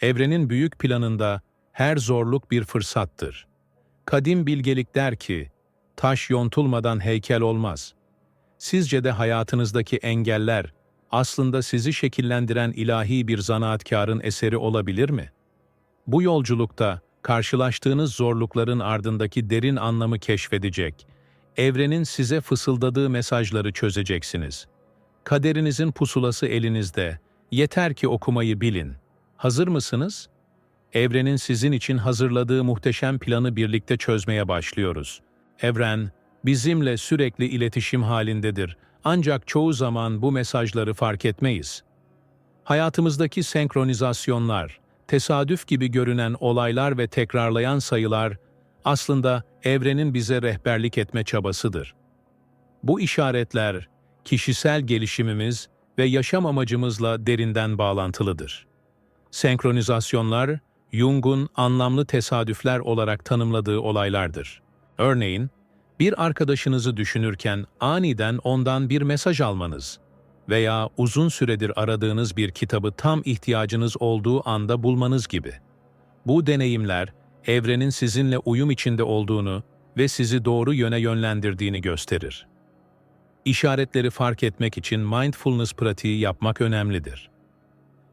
Evrenin büyük planında her zorluk bir fırsattır. Kadim bilgelik der ki, taş yontulmadan heykel olmaz. Sizce de hayatınızdaki engeller aslında sizi şekillendiren ilahi bir zanaatkarın eseri olabilir mi? Bu yolculukta karşılaştığınız zorlukların ardındaki derin anlamı keşfedecek, evrenin size fısıldadığı mesajları çözeceksiniz. Kaderinizin pusulası elinizde, yeter ki okumayı bilin. Hazır mısınız? Evrenin sizin için hazırladığı muhteşem planı birlikte çözmeye başlıyoruz. Evren, bizimle sürekli iletişim halindedir. Ancak çoğu zaman bu mesajları fark etmeyiz. Hayatımızdaki senkronizasyonlar, tesadüf gibi görünen olaylar ve tekrarlayan sayılar aslında evrenin bize rehberlik etme çabasıdır. Bu işaretler kişisel gelişimimiz ve yaşam amacımızla derinden bağlantılıdır. Senkronizasyonlar, Jung'un anlamlı tesadüfler olarak tanımladığı olaylardır. Örneğin, bir arkadaşınızı düşünürken aniden ondan bir mesaj almanız veya uzun süredir aradığınız bir kitabı tam ihtiyacınız olduğu anda bulmanız gibi. Bu deneyimler, evrenin sizinle uyum içinde olduğunu ve sizi doğru yöne yönlendirdiğini gösterir. İşaretleri fark etmek için mindfulness pratiği yapmak önemlidir.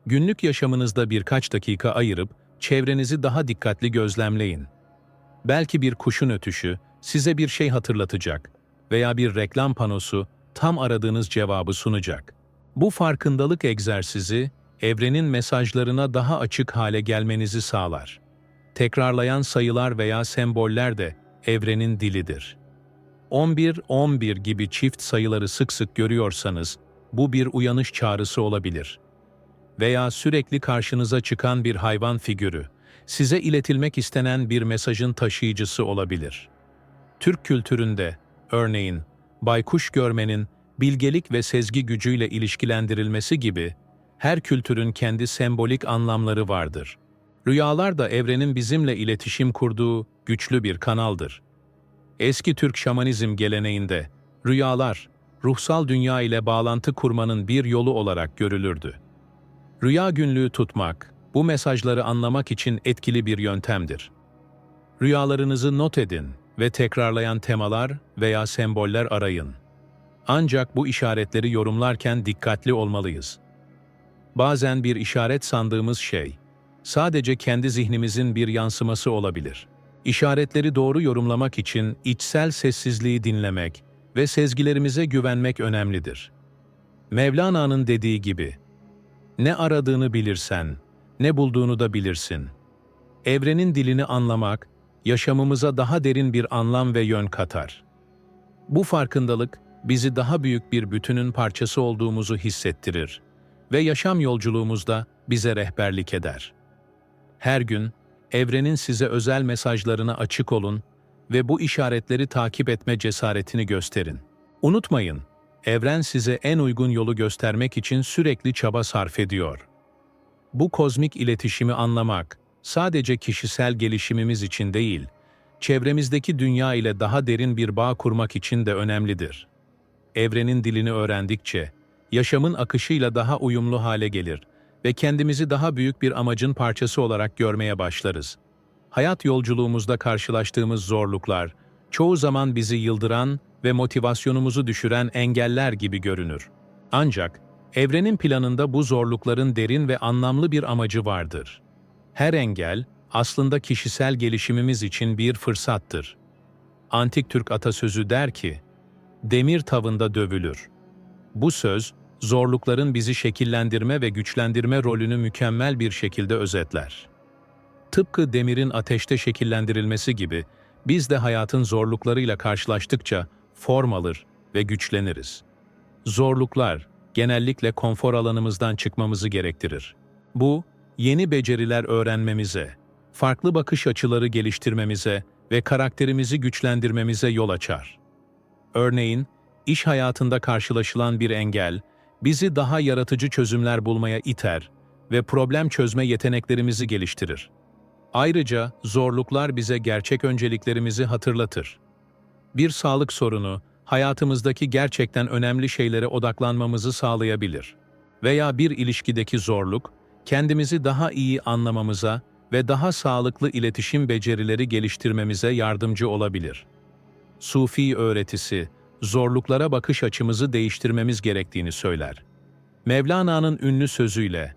Günlük yaşamınızda birkaç dakika ayırıp çevrenizi daha dikkatli gözlemleyin. Belki bir kuşun ötüşü size bir şey hatırlatacak veya bir reklam panosu tam aradığınız cevabı sunacak. Bu farkındalık egzersizi evrenin mesajlarına daha açık hale gelmenizi sağlar. Tekrarlayan sayılar veya semboller de evrenin dilidir. 11-11 gibi çift sayıları sık sık görüyorsanız bu bir uyanış çağrısı olabilir. Veya sürekli karşınıza çıkan bir hayvan figürü, size iletilmek istenen bir mesajın taşıyıcısı olabilir. Türk kültüründe, örneğin, baykuş görmenin bilgelik ve sezgi gücüyle ilişkilendirilmesi gibi, her kültürün kendi sembolik anlamları vardır. Rüyalar da evrenin bizimle iletişim kurduğu güçlü bir kanaldır. Eski Türk şamanizm geleneğinde, rüyalar, ruhsal dünya ile bağlantı kurmanın bir yolu olarak görülürdü. Rüya günlüğü tutmak, bu mesajları anlamak için etkili bir yöntemdir. Rüyalarınızı not edin ve tekrarlayan temalar veya semboller arayın. Ancak bu işaretleri yorumlarken dikkatli olmalıyız. Bazen bir işaret sandığımız şey, sadece kendi zihnimizin bir yansıması olabilir. İşaretleri doğru yorumlamak için içsel sessizliği dinlemek ve sezgilerimize güvenmek önemlidir. Mevlana'nın dediği gibi, ne aradığını bilirsen, ne bulduğunu da bilirsin. Evrenin dilini anlamak, yaşamımıza daha derin bir anlam ve yön katar. Bu farkındalık, bizi daha büyük bir bütünün parçası olduğumuzu hissettirir ve yaşam yolculuğumuzda bize rehberlik eder. Her gün, evrenin size özel mesajlarına açık olun ve bu işaretleri takip etme cesaretini gösterin. Unutmayın, evren size en uygun yolu göstermek için sürekli çaba sarf ediyor. Bu kozmik iletişimi anlamak, sadece kişisel gelişimimiz için değil, çevremizdeki dünya ile daha derin bir bağ kurmak için de önemlidir. Evrenin dilini öğrendikçe, yaşamın akışıyla daha uyumlu hale gelir ve kendimizi daha büyük bir amacın parçası olarak görmeye başlarız. Hayat yolculuğumuzda karşılaştığımız zorluklar, çoğu zaman bizi yıldıran ve motivasyonumuzu düşüren engeller gibi görünür. Ancak, evrenin planında bu zorlukların derin ve anlamlı bir amacı vardır. Her engel, aslında kişisel gelişimimiz için bir fırsattır. Antik Türk atasözü der ki, demir tavında dövülür. Bu söz, zorlukların bizi şekillendirme ve güçlendirme rolünü mükemmel bir şekilde özetler. Tıpkı demirin ateşte şekillendirilmesi gibi, biz de hayatın zorluklarıyla karşılaştıkça form alır ve güçleniriz. Zorluklar, genellikle konfor alanımızdan çıkmamızı gerektirir. Bu, yeni beceriler öğrenmemize, farklı bakış açıları geliştirmemize ve karakterimizi güçlendirmemize yol açar. Örneğin, iş hayatında karşılaşılan bir engel, bizi daha yaratıcı çözümler bulmaya iter ve problem çözme yeteneklerimizi geliştirir. Ayrıca zorluklar bize gerçek önceliklerimizi hatırlatır. Bir sağlık sorunu, hayatımızdaki gerçekten önemli şeylere odaklanmamızı sağlayabilir. Veya bir ilişkideki zorluk, kendimizi daha iyi anlamamıza ve daha sağlıklı iletişim becerileri geliştirmemize yardımcı olabilir. Sufi öğretisi, zorluklara bakış açımızı değiştirmemiz gerektiğini söyler. Mevlana'nın ünlü sözüyle,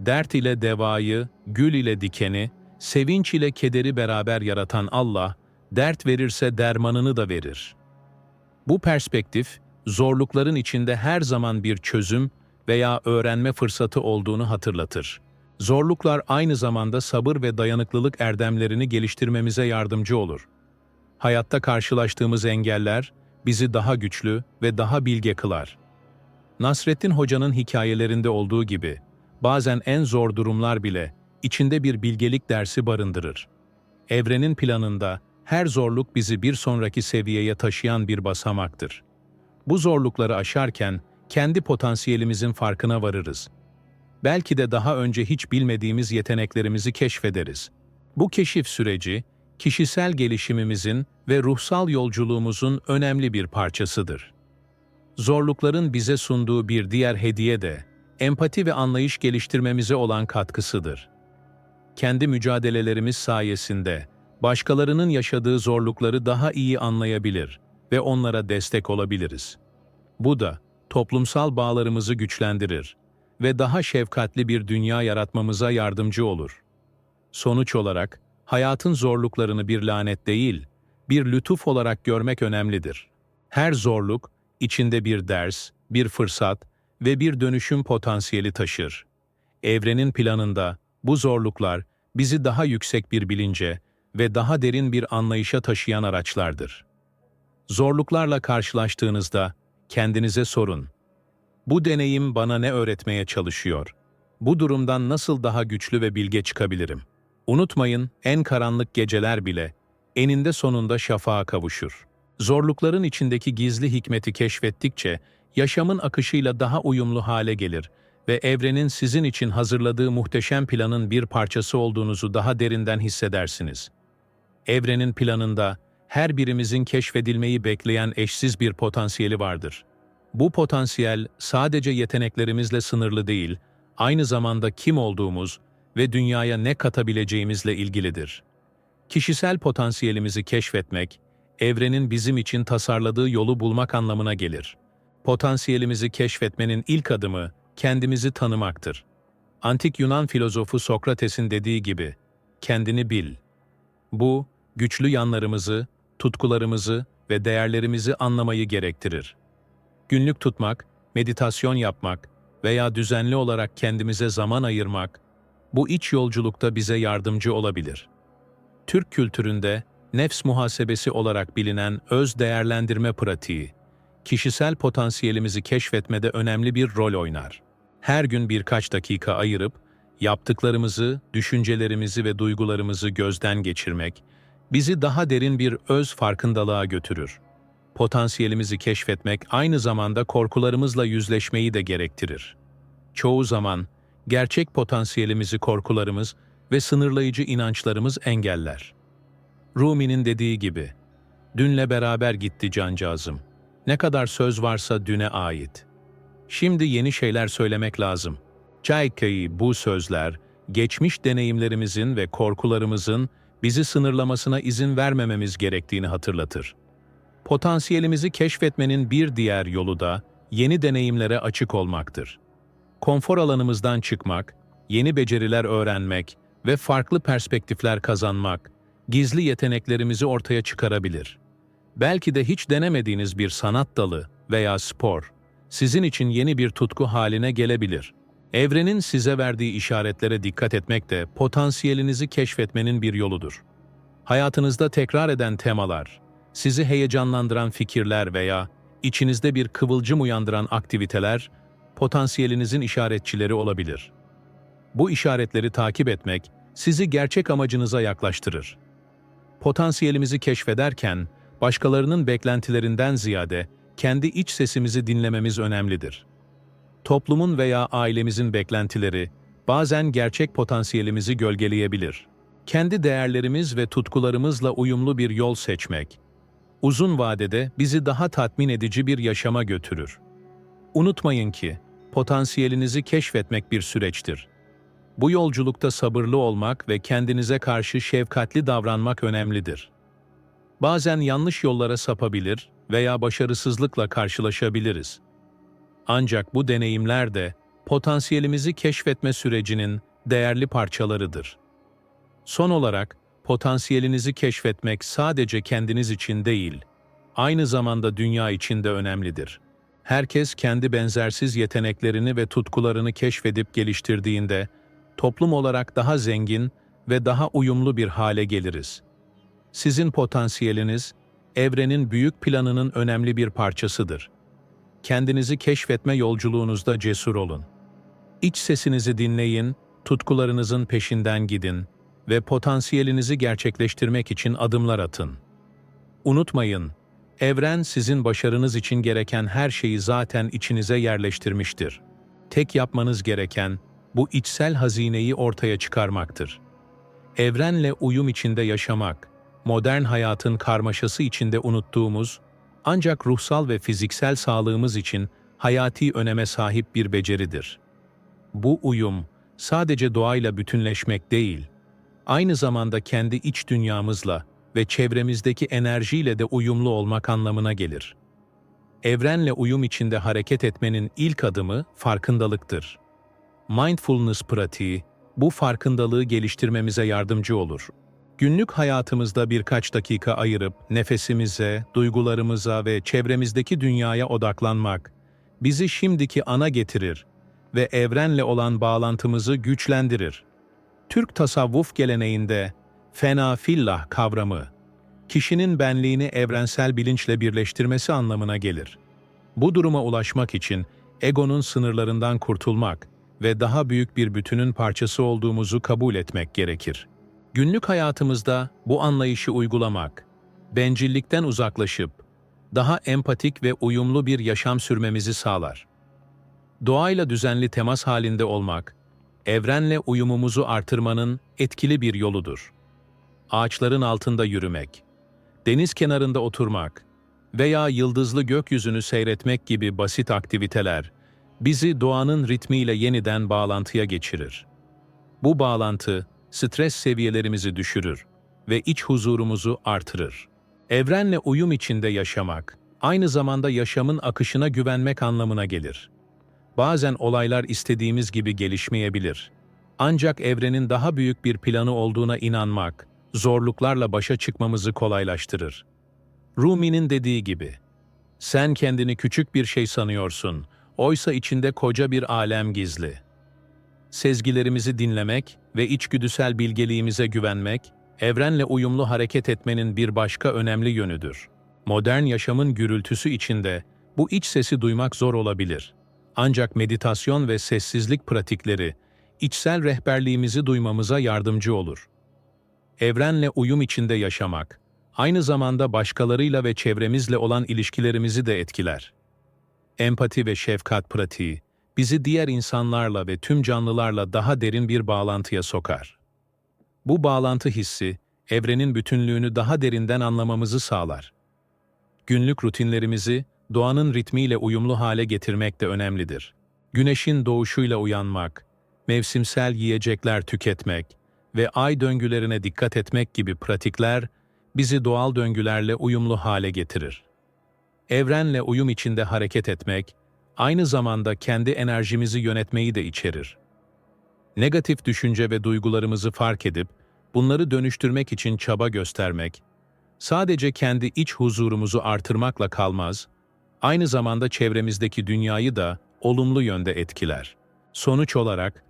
dert ile devayı, gül ile dikeni, sevinç ile kederi beraber yaratan Allah, dert verirse dermanını da verir. Bu perspektif, zorlukların içinde her zaman bir çözüm veya öğrenme fırsatı olduğunu hatırlatır. Zorluklar aynı zamanda sabır ve dayanıklılık erdemlerini geliştirmemize yardımcı olur. Hayatta karşılaştığımız engeller bizi daha güçlü ve daha bilge kılar. Nasrettin Hoca'nın hikayelerinde olduğu gibi, bazen en zor durumlar bile içinde bir bilgelik dersi barındırır. Evrenin planında her zorluk bizi bir sonraki seviyeye taşıyan bir basamaktır. Bu zorlukları aşarken kendi potansiyelimizin farkına varırız. Belki de daha önce hiç bilmediğimiz yeteneklerimizi keşfederiz. Bu keşif süreci, kişisel gelişimimizin ve ruhsal yolculuğumuzun önemli bir parçasıdır. Zorlukların bize sunduğu bir diğer hediye de, empati ve anlayış geliştirmemize olan katkısıdır. Kendi mücadelelerimiz sayesinde, başkalarının yaşadığı zorlukları daha iyi anlayabilir ve onlara destek olabiliriz. Bu da, toplumsal bağlarımızı güçlendirir ve daha şefkatli bir dünya yaratmamıza yardımcı olur. Sonuç olarak, hayatın zorluklarını bir lanet değil, bir lütuf olarak görmek önemlidir. Her zorluk, içinde bir ders, bir fırsat ve bir dönüşüm potansiyeli taşır. Evrenin planında bu zorluklar bizi daha yüksek bir bilince ve daha derin bir anlayışa taşıyan araçlardır. Zorluklarla karşılaştığınızda kendinize sorun. Bu deneyim bana ne öğretmeye çalışıyor? Bu durumdan nasıl daha güçlü ve bilge çıkabilirim? Unutmayın, en karanlık geceler bile eninde sonunda şafağa kavuşur. Zorlukların içindeki gizli hikmeti keşfettikçe yaşamın akışıyla daha uyumlu hale gelir ve evrenin sizin için hazırladığı muhteşem planın bir parçası olduğunuzu daha derinden hissedersiniz. Evrenin planında her birimizin keşfedilmeyi bekleyen eşsiz bir potansiyeli vardır. Bu potansiyel sadece yeteneklerimizle sınırlı değil, aynı zamanda kim olduğumuz ve dünyaya ne katabileceğimizle ilgilidir. Kişisel potansiyelimizi keşfetmek, evrenin bizim için tasarladığı yolu bulmak anlamına gelir. Potansiyelimizi keşfetmenin ilk adımı kendimizi tanımaktır. Antik Yunan filozofu Sokrates'in dediği gibi, kendini bil. Bu, güçlü yanlarımızı, tutkularımızı ve değerlerimizi anlamayı gerektirir. Günlük tutmak, meditasyon yapmak veya düzenli olarak kendimize zaman ayırmak, bu iç yolculukta bize yardımcı olabilir. Türk kültüründe nefs muhasebesi olarak bilinen öz değerlendirme pratiği, kişisel potansiyelimizi keşfetmede önemli bir rol oynar. Her gün birkaç dakika ayırıp, yaptıklarımızı, düşüncelerimizi ve duygularımızı gözden geçirmek, bizi daha derin bir öz farkındalığa götürür. Potansiyelimizi keşfetmek aynı zamanda korkularımızla yüzleşmeyi de gerektirir. Çoğu zaman, gerçek potansiyelimizi korkularımız ve sınırlayıcı inançlarımız engeller. Rumi'nin dediği gibi, dünle beraber gitti cancağızım. Ne kadar söz varsa düne ait. Şimdi yeni şeyler söylemek lazım. Çayka'yı bu sözler, geçmiş deneyimlerimizin ve korkularımızın bizi sınırlamasına izin vermememiz gerektiğini hatırlatır. Potansiyelimizi keşfetmenin bir diğer yolu da yeni deneyimlere açık olmaktır. Konfor alanımızdan çıkmak, yeni beceriler öğrenmek ve farklı perspektifler kazanmak, gizli yeteneklerimizi ortaya çıkarabilir. Belki de hiç denemediğiniz bir sanat dalı veya spor, sizin için yeni bir tutku haline gelebilir. Evrenin size verdiği işaretlere dikkat etmek de potansiyelinizi keşfetmenin bir yoludur. Hayatınızda tekrar eden temalar, sizi heyecanlandıran fikirler veya içinizde bir kıvılcım uyandıran aktiviteler, potansiyelinizin işaretçileri olabilir. Bu işaretleri takip etmek, sizi gerçek amacınıza yaklaştırır. Potansiyelimizi keşfederken, başkalarının beklentilerinden ziyade kendi iç sesimizi dinlememiz önemlidir. Toplumun veya ailemizin beklentileri bazen gerçek potansiyelimizi gölgeleyebilir. Kendi değerlerimiz ve tutkularımızla uyumlu bir yol seçmek, uzun vadede bizi daha tatmin edici bir yaşama götürür. Unutmayın ki, potansiyelinizi keşfetmek bir süreçtir. Bu yolculukta sabırlı olmak ve kendinize karşı şefkatli davranmak önemlidir. Bazen yanlış yollara sapabilir veya başarısızlıkla karşılaşabiliriz. Ancak bu deneyimler de potansiyelimizi keşfetme sürecinin değerli parçalarıdır. Son olarak, potansiyelinizi keşfetmek sadece kendiniz için değil, aynı zamanda dünya için de önemlidir. Herkes kendi benzersiz yeteneklerini ve tutkularını keşfedip geliştirdiğinde, toplum olarak daha zengin ve daha uyumlu bir hale geliriz. Sizin potansiyeliniz, evrenin büyük planının önemli bir parçasıdır. Kendinizi keşfetme yolculuğunuzda cesur olun. İç sesinizi dinleyin, tutkularınızın peşinden gidin ve potansiyelinizi gerçekleştirmek için adımlar atın. Unutmayın, evren sizin başarınız için gereken her şeyi zaten içinize yerleştirmiştir. Tek yapmanız gereken bu içsel hazineyi ortaya çıkarmaktır. Evrenle uyum içinde yaşamak, modern hayatın karmaşası içinde unuttuğumuz, ancak ruhsal ve fiziksel sağlığımız için hayati öneme sahip bir beceridir. Bu uyum, sadece doğayla bütünleşmek değil, aynı zamanda kendi iç dünyamızla ve çevremizdeki enerjiyle de uyumlu olmak anlamına gelir. Evrenle uyum içinde hareket etmenin ilk adımı farkındalıktır. Mindfulness pratiği, bu farkındalığı geliştirmemize yardımcı olur. Günlük hayatımızda birkaç dakika ayırıp nefesimize, duygularımıza ve çevremizdeki dünyaya odaklanmak, bizi şimdiki ana getirir ve evrenle olan bağlantımızı güçlendirir. Türk tasavvuf geleneğinde fena fillah kavramı, kişinin benliğini evrensel bilinçle birleştirmesi anlamına gelir. Bu duruma ulaşmak için egonun sınırlarından kurtulmak ve daha büyük bir bütünün parçası olduğumuzu kabul etmek gerekir. Günlük hayatımızda bu anlayışı uygulamak, bencillikten uzaklaşıp daha empatik ve uyumlu bir yaşam sürmemizi sağlar. Doğayla düzenli temas halinde olmak, evrenle uyumumuzu artırmanın etkili bir yoludur. Ağaçların altında yürümek, deniz kenarında oturmak veya yıldızlı gökyüzünü seyretmek gibi basit aktiviteler bizi doğanın ritmiyle yeniden bağlantıya geçirir. Bu bağlantı stres seviyelerimizi düşürür ve iç huzurumuzu artırır. Evrenle uyum içinde yaşamak, aynı zamanda yaşamın akışına güvenmek anlamına gelir. Bazen olaylar istediğimiz gibi gelişmeyebilir. Ancak evrenin daha büyük bir planı olduğuna inanmak, zorluklarla başa çıkmamızı kolaylaştırır. Rumi'nin dediği gibi, sen kendini küçük bir şey sanıyorsun, oysa içinde koca bir alem gizli. Sezgilerimizi dinlemek ve içgüdüsel bilgeliğimize güvenmek, evrenle uyumlu hareket etmenin bir başka önemli yönüdür. Modern yaşamın gürültüsü içinde bu iç sesi duymak zor olabilir. Ancak meditasyon ve sessizlik pratikleri, içsel rehberliğimizi duymamıza yardımcı olur. Evrenle uyum içinde yaşamak, aynı zamanda başkalarıyla ve çevremizle olan ilişkilerimizi de etkiler. Empati ve şefkat pratiği, bizi diğer insanlarla ve tüm canlılarla daha derin bir bağlantıya sokar. Bu bağlantı hissi, evrenin bütünlüğünü daha derinden anlamamızı sağlar. Günlük rutinlerimizi doğanın ritmiyle uyumlu hale getirmek de önemlidir. Güneşin doğuşuyla uyanmak, mevsimsel yiyecekler tüketmek ve ay döngülerine dikkat etmek gibi pratikler bizi doğal döngülerle uyumlu hale getirir. Evrenle uyum içinde hareket etmek, aynı zamanda kendi enerjimizi yönetmeyi de içerir. Negatif düşünce ve duygularımızı fark edip, bunları dönüştürmek için çaba göstermek, sadece kendi iç huzurumuzu artırmakla kalmaz, aynı zamanda çevremizdeki dünyayı da olumlu yönde etkiler. Sonuç olarak,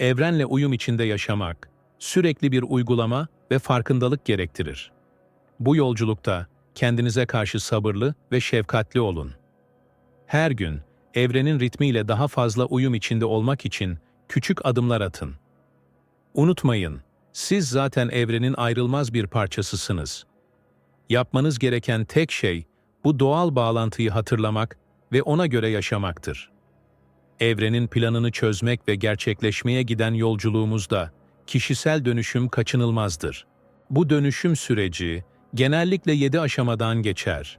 evrenle uyum içinde yaşamak, sürekli bir uygulama ve farkındalık gerektirir. Bu yolculukta kendinize karşı sabırlı ve şefkatli olun. Her gün evrenin ritmiyle daha fazla uyum içinde olmak için küçük adımlar atın. Unutmayın, siz zaten evrenin ayrılmaz bir parçasısınız. Yapmanız gereken tek şey bu doğal bağlantıyı hatırlamak ve ona göre yaşamaktır. Evrenin planını çözmek ve gerçekleşmeye giden yolculuğumuzda kişisel dönüşüm kaçınılmazdır. Bu dönüşüm süreci genellikle yedi aşamadan geçer.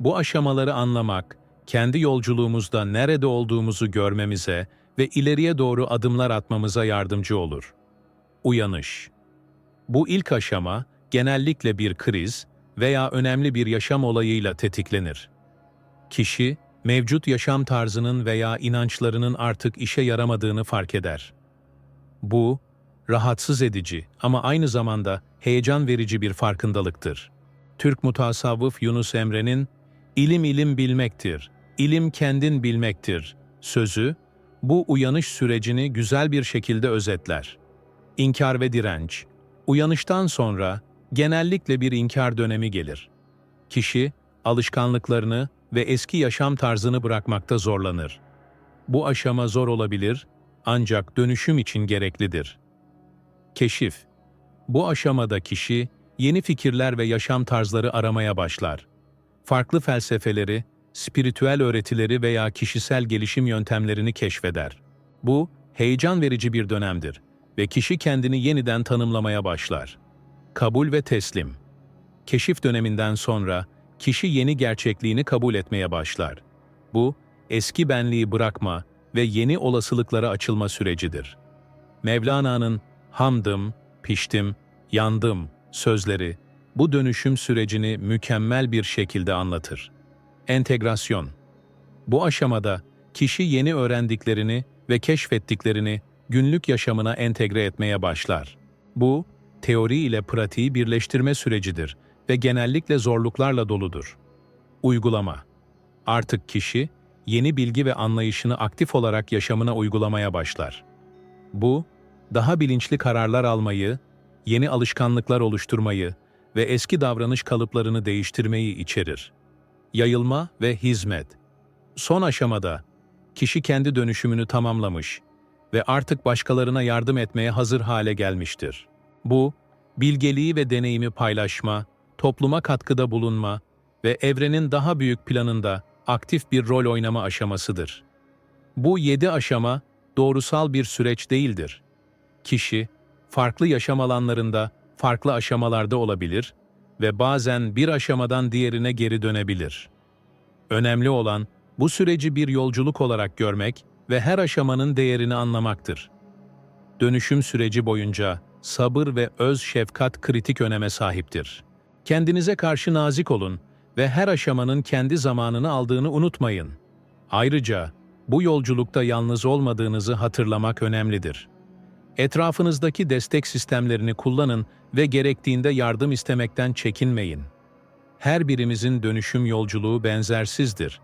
Bu aşamaları anlamak, kendi yolculuğumuzda nerede olduğumuzu görmemize ve ileriye doğru adımlar atmamıza yardımcı olur. Uyanış. Bu ilk aşama genellikle bir kriz veya önemli bir yaşam olayıyla tetiklenir. Kişi, mevcut yaşam tarzının veya inançlarının artık işe yaramadığını fark eder. Bu, rahatsız edici ama aynı zamanda heyecan verici bir farkındalıktır. Türk mutasavvıf Yunus Emre'nin "İlim ilim bilmektir, ilim kendin bilmektir" sözü bu uyanış sürecini güzel bir şekilde özetler. İnkar ve direnç. Uyanıştan sonra genellikle bir inkar dönemi gelir. Kişi alışkanlıklarını ve eski yaşam tarzını bırakmakta zorlanır. Bu aşama zor olabilir ancak dönüşüm için gereklidir. Keşif. Bu aşamada kişi yeni fikirler ve yaşam tarzları aramaya başlar. Farklı felsefeleri, spiritüel öğretileri veya kişisel gelişim yöntemlerini keşfeder. Bu, heyecan verici bir dönemdir ve kişi kendini yeniden tanımlamaya başlar. Kabul ve teslim. Keşif döneminden sonra kişi yeni gerçekliğini kabul etmeye başlar. Bu, eski benliği bırakma ve yeni olasılıklara açılma sürecidir. Mevlana'nın hamdım, piştim, yandım sözleri bu dönüşüm sürecini mükemmel bir şekilde anlatır. Entegrasyon Bu aşamada kişi yeni öğrendiklerini ve keşfettiklerini günlük yaşamına entegre etmeye başlar. Bu, teori ile pratiği birleştirme sürecidir ve genellikle zorluklarla doludur. Uygulama Artık kişi, yeni bilgi ve anlayışını aktif olarak yaşamına uygulamaya başlar. Bu, daha bilinçli kararlar almayı, yeni alışkanlıklar oluşturmayı ve eski davranış kalıplarını değiştirmeyi içerir. Yayılma ve hizmet. Son aşamada kişi kendi dönüşümünü tamamlamış ve artık başkalarına yardım etmeye hazır hale gelmiştir. Bu, bilgeliği ve deneyimi paylaşma, topluma katkıda bulunma ve evrenin daha büyük planında aktif bir rol oynama aşamasıdır. Bu yedi aşama doğrusal bir süreç değildir. Kişi, farklı yaşam alanlarında farklı aşamalarda olabilir ve bazen bir aşamadan diğerine geri dönebilir. Önemli olan bu süreci bir yolculuk olarak görmek ve her aşamanın değerini anlamaktır. Dönüşüm süreci boyunca sabır ve öz şefkat kritik öneme sahiptir. Kendinize karşı nazik olun ve her aşamanın kendi zamanını aldığını unutmayın. Ayrıca bu yolculukta yalnız olmadığınızı hatırlamak önemlidir. Etrafınızdaki destek sistemlerini kullanın ve gerektiğinde yardım istemekten çekinmeyin. Her birimizin dönüşüm yolculuğu benzersizdir.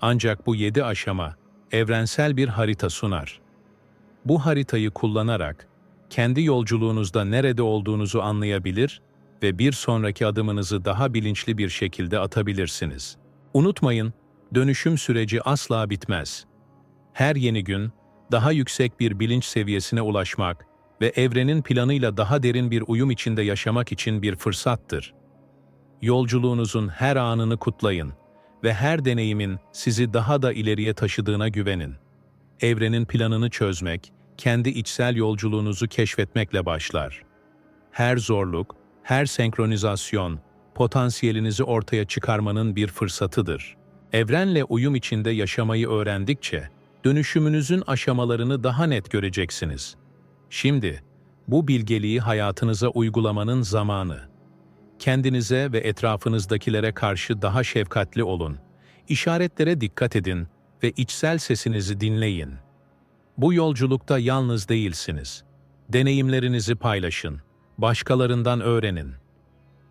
Ancak bu yedi aşama evrensel bir harita sunar. Bu haritayı kullanarak kendi yolculuğunuzda nerede olduğunuzu anlayabilir ve bir sonraki adımınızı daha bilinçli bir şekilde atabilirsiniz. Unutmayın, dönüşüm süreci asla bitmez. Her yeni gün daha yüksek bir bilinç seviyesine ulaşmak ve evrenin planıyla daha derin bir uyum içinde yaşamak için bir fırsattır. Yolculuğunuzun her anını kutlayın ve her deneyimin sizi daha da ileriye taşıdığına güvenin. Evrenin planını çözmek, kendi içsel yolculuğunuzu keşfetmekle başlar. Her zorluk, her senkronizasyon, potansiyelinizi ortaya çıkarmanın bir fırsatıdır. Evrenle uyum içinde yaşamayı öğrendikçe, dönüşümünüzün aşamalarını daha net göreceksiniz. Şimdi, bu bilgeliği hayatınıza uygulamanın zamanı. Kendinize ve etrafınızdakilere karşı daha şefkatli olun. İşaretlere dikkat edin ve içsel sesinizi dinleyin. Bu yolculukta yalnız değilsiniz. Deneyimlerinizi paylaşın, başkalarından öğrenin.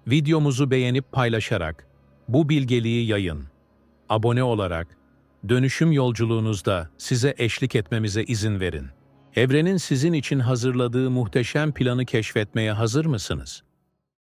Videomuzu beğenip paylaşarak bu bilgeliği yayın. Abone olarak dönüşüm yolculuğunuzda size eşlik etmemize izin verin. Evrenin sizin için hazırladığı muhteşem planı keşfetmeye hazır mısınız?